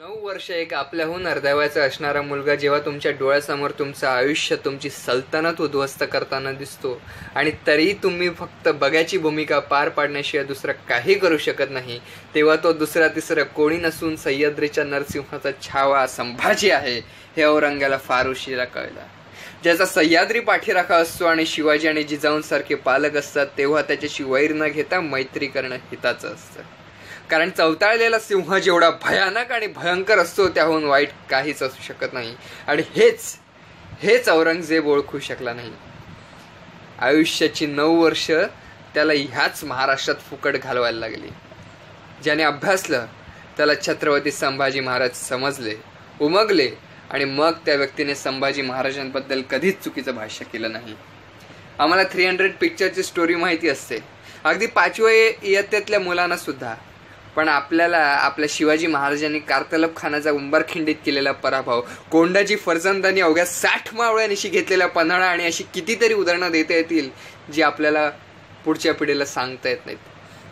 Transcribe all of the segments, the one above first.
नऊ वर्ष एक आपल्याहून अर्ध्यावयाचा असणारा मुलगा जेव्हा तुमच्या डोळ्यासमोर तुमचं आयुष्य तुमची सल्तनत उद्ध्वस्त करताना दिसतो आणि तरीही तुम्ही फक्त बघ्याची भूमिका पार पाडण्याशिवाय दुसरं काही करू शकत नाही तेव्हा तो दुसरा तिसरं कोणी नसून सह्याद्रीच्या नरसिंहाचा छावा संभाजी आहे हे औरंगाला फार उशिरा कळला. ज्याचा सह्याद्री पाठीराखा असतो आणि शिवाजी आणि जिजाऊंसारखे पालक असतात तेव्हा त्याच्याशी वैर न घेता मैत्री करणं हिताचं असतं. कारण चवताळलेला सिंह जेवढा भयानक आणि भयंकर असतो त्याहून वाईट काहीच असू शकत नाही. आणि हेच हेच औरंगजेब ओळखू शकला नाही. आयुष्याची नऊ वर्ष त्याला ह्याच महाराष्ट्रात फुकट घालवायला लागली. ज्याने अभ्यासलं त्याला छत्रपती संभाजी महाराज समजले उमगले आणि मग त्या व्यक्तीने संभाजी महाराजांबद्दल कधीच चुकीचं भाष्य केलं नाही. आम्हाला थ्री हंड्रेड पिक्चरची स्टोरी माहिती असते. अगदी पाचव्या इयत्तेतल्या मुलांना सुद्धा पण आपल्याला आपल्या शिवाजी महाराजांनी कार्तलब खानाचा उंबरखिंडीत केलेला पराभव कोंडाची फरजंदानी अवघ्या साठ मावळ्यानिशी घेतलेला पन्हाळा आणि अशी कितीतरी उदाहरणं देता येतील जी आपल्याला पुढच्या पिढीला सांगता येत नाहीत.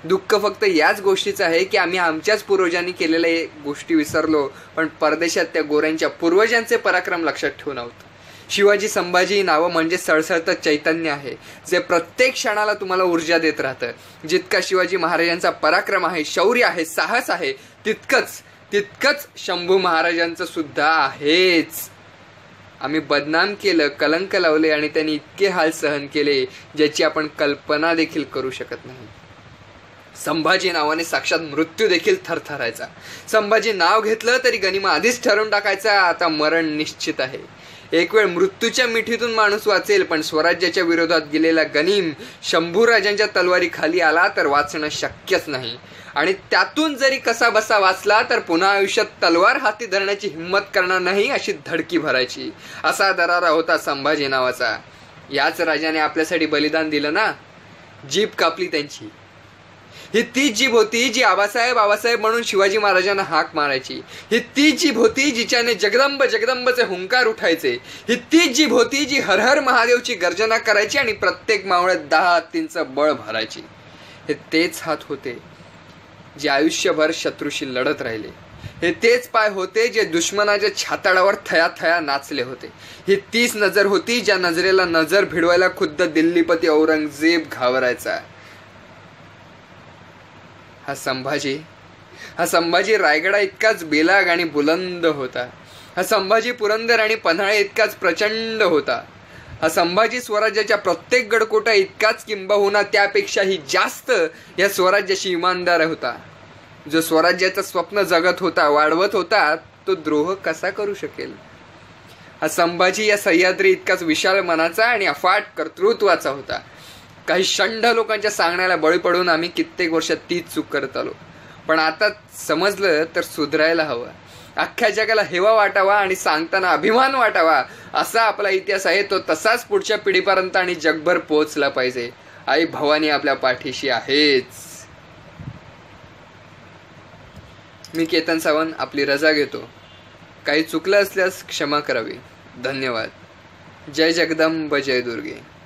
दुःख फक्त याच गोष्टीचं आहे की आम्ही आमच्याच पूर्वजांनी केलेल्या गोष्टी विसरलो पण परदेशात त्या गोऱ्यांच्या पूर्वजांचे पराक्रम लक्षात ठेवून आहोत. शिवाजी संभाजी ही नावं म्हणजे सळसळतं चैतन्य आहे. जे प्रत्येक क्षणाला तुम्हाला ऊर्जा देत राहतं. जितका शिवाजी महाराजांचा पराक्रम आहे शौर्य आहे साहस आहे तितकंच तितकंच शंभू महाराजांचं सुद्धा आहेच. आम्ही बदनाम केलं कलंक लावले आणि त्यांनी इतके हाल सहन केले ज्याची आपण कल्पना देखील करू शकत नाही. संभाजी नावाने साक्षात मृत्यू देखील थरथरायचा. संभाजी नाव घेतलं तरी गनिमा आधीच ठरवून टाकायचा आता मरण निश्चित आहे. एक वेळ मृत्यूच्या मिठीतून माणूस वाचेल पण स्वराज्याच्या विरोधात गेलेला गनिम शंभूराजांच्या तलवारी खाली आला तर वाचणं शक्यच नाही. आणि त्यातून जरी कसा बसा वाचला तर पुन्हा आयुष्यात तलवार हाती धरण्याची हिंमत करणार नाही अशी धडकी भरायची. असा दरारा होता संभाजी नावाचा. याच राजाने आपल्यासाठी बलिदान दिलं ना? जीप कापली त्यांची. ही तीच जीभ होती जी आबासाहेब आबासाहेब म्हणून शिवाजी महाराजांना हाक मारायची. ही तीच जीभ होती जिच्याने जगदंब जगदंबचे हुंकार उठायचे. ही तीच जीभ होती जी हरहर महादेवची गर्जना करायची आणि प्रत्येक मावळ्यात दहा हत्तींचं बळ भरायची. हे तेच हात होते जे आयुष्यभर शत्रूशी लढत राहिले. हे तेच पाय होते जे दुश्मनाच्या छाताडावर थया थया नाचले होते. ही तीच नजर होती ज्या नजरेला नजर भिडवायला खुद्द दिल्लीपती औरंगजेब घाबरायचा. हा संभाजी. हा संभाजी रायगडा इतकाच बेलाग आणि बुलंद होता. हा संभाजी पुरंदर आणि पन्हाळे इतकाच प्रचंड होता. हा संभाजी स्वराज्याच्या प्रत्येक गडकोटा इतकाच किंबहुना त्यापेक्षाही जास्त या स्वराज्याशी इमानदार होता. जो स्वराज्याचं स्वप्न जगत होता वाढवत होता तो द्रोह कसा करू शकेल? हा संभाजी या सह्याद्री इतकाच विशाल मनाचा आणि अफाट कर्तृत्वाचा होता. काही षंड लोकांच्या सांगण्याला बळी पडून आम्ही कित्येक वर्षात तीच चूक करत आलो. पण आता समजलं तर सुधरायला हवं. अख्ख्या जगाला हेवा वाटावा आणि सांगताना अभिमान वाटावा असा आपला इतिहास आहे तो तसाच पुढच्या पिढीपर्यंत आणि जगभर पोहोचला पाहिजे. आई भवानी आपल्या पाठीशी आहेच. मी केतन सावंत आपली रजा घेतो. काही चुकलं असल्यास क्षमा करावी. धन्यवाद. जय जगदंब जय दुर्गे.